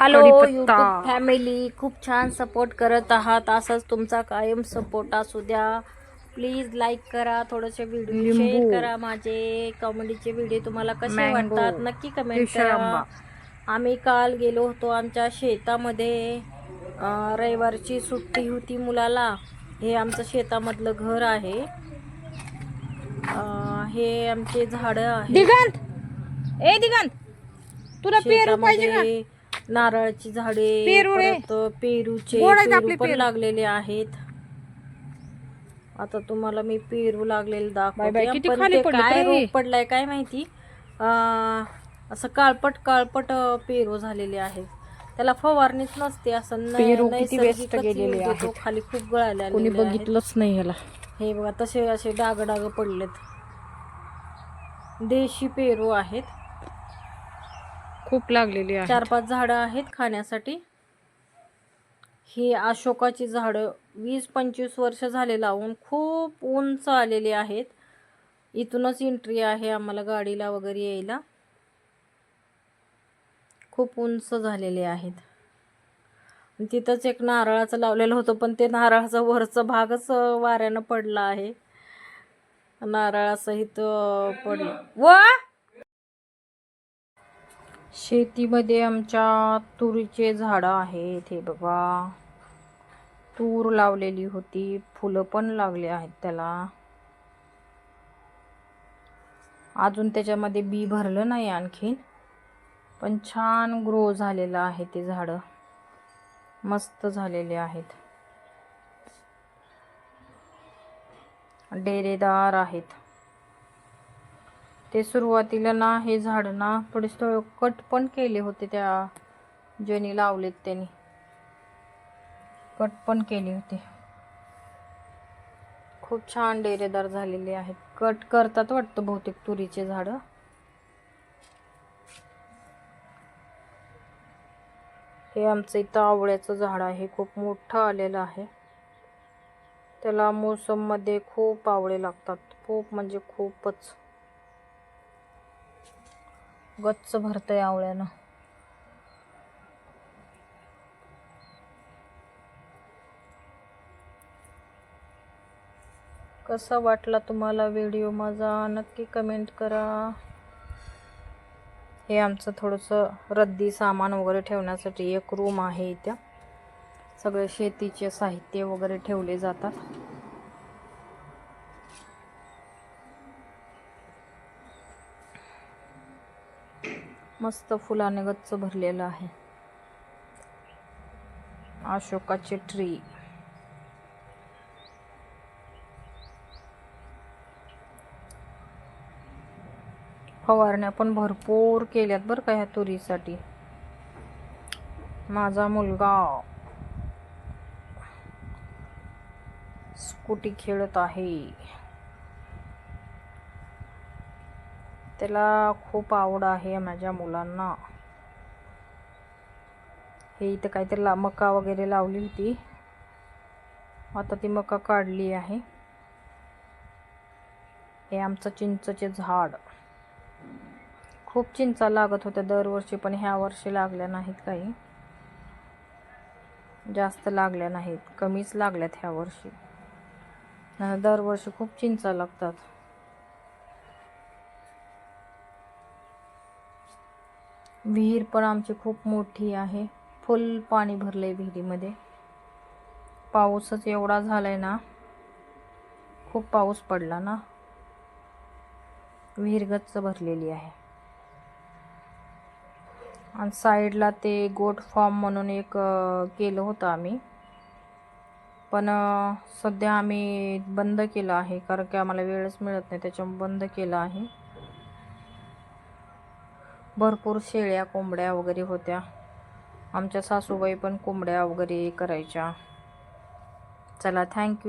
Hello. YouTube family खूप छान support करत आहात. असंच तुमचा कायम सपोर्ट असू द्या. प्लीज लाईक करा. थोडेसे व्हिडिओ. शेअर करा माझे. कॉमेडीचे व्हिडिओ तुम्हाला कसे. वाटतात? नक्की कमेंट करा. आम्ही काल गेलो होतो आमच्या शेतामध्ये. रविवारची सुट्टी होती मुलाला. हे आमचं शेतामधलं घर आहे. हे आमचे झाडं आहेत. दिगंत! ए दिगंत! तुला पेरू पाहिजे का? नारळाची झाडे पेरू. परत पेरूचे गोड आहेत पेरू आपले पण पेरू. लागलेले आहेत आता तुम्हाला मी पेरू लागलेले बाय बाय, दाखवते किती पण खाली ते पडले काय. रोग पडलाय काय माहिती अं, असं काळपट काळपट अं, पेरू झालेले आहेत त्याला फवारणीच नसते असं न- पेरू किती नैसर्गिकच waste गेलेले use देतो. आहेत. खाली खूप गळाले कोणी आलेले आहेत. बघितलंच नाही ह्याला हे बघा तसे असे डाग डाग पडलेत देशी पेरू आहेत खूप लागलेली आहे चार पाच झाडं आहेत खाण्यासाठी. ही अशोकाची झाडं वीस पंचवीस वर्ष झाले लावून खूप उंच आलेली आहेत. इथूनच एंट्री आहे आम्हाला गाडीला वगैरे यायला. खूप उंच झालेले आहेत. तिथंच एक नारळाचं लावलेलं होतं पण ते नारळाचा वरचा भागच वाऱ्यानं पडला आहे. नारळासहित पडलं. व! शेतीमध्ये आमच्या तुरीचे झाडं आहेत. हे बघा. तूर लावलेली होती. फुलं पण लागले आहेत त्याला. अजून त्याच्यामध्ये बी भरलं नाही आणखीन. पण छान ग्रो झालेलं आहे ते झाडं. मस्त झालेले आहेत. डेरेदार आहेत. ते सुरुवातीला ना हे झाड ना थोडेसे कट पण केले होते त्या ज्यांनी लावलेत त्यांनी. कट पण केले होते. खूप छान डेरेदार झालेले आहेत. कट करतात वाटतं बहुतेक तुरीचे झाडं. हे आमचं इथं आवळ्याचं झाड आहे. खूप मोठं आलेलं आहे. त्याला मोसममध्ये खूप आवळे लागतात. खूप म्हणजे खूपच. गच्च भरतंय आवळ्यानं. कसा वाटला तुम्हाला व्हिडिओ माझा? नक्की कमेंट करा. हे आमचं थोडंसं रद्दी सामान वगैरे ठेवण्यासाठी एक रूम आहे इथं. सगळे शेतीचे साहित्य वगैरे ठेवले जातात. मस्त फुलाने गच्च भरलेलं आहे. अशोकाचे ट्री फवारण्या पण भरपूर केल्यात बरं का ह्या तुरीसाठी. माझा मुलगा स्कूटी खेळत आहे. त्याला खूप आवड आहे माझ्या मुलांना. हे इथं काहीतरी ला मका वगैरे लावली होती. आता ती मका काढली आहे. हे आमचं चिंचचे झाड. खूप चिंचा लागत होत्या दरवर्षी पण ह्या वर्षी लागल्या नाहीत काही. जास्त लागल्या नाहीत कमीच लागल्यात ह्या वर्षी. दरवर्षी खूप चिंचा लागतात. विहीर पण आमची खूप मोठी आहे. फुल पाणी भरलं आहे विहिरीमध्ये. पाऊसच एवढा झाला आहे ना खूप पाऊस पडला ना. विहीर गच्च भरलेली आहे. आणि साईडला ते गोट फॉर्म म्हणून एक केलं होतं आम्ही. पण सध्या आम्ही बंद केलं आहे कारण की आम्हाला वेळच मिळत नाही त्याच्यामुळे बंद केलं आहे. भरपूर शेळ्या कोंबड्या वगैरे होत्या. आमच्या सासूबाई पण कोंबड्या वगैरे करायच्या. चला थँक्यू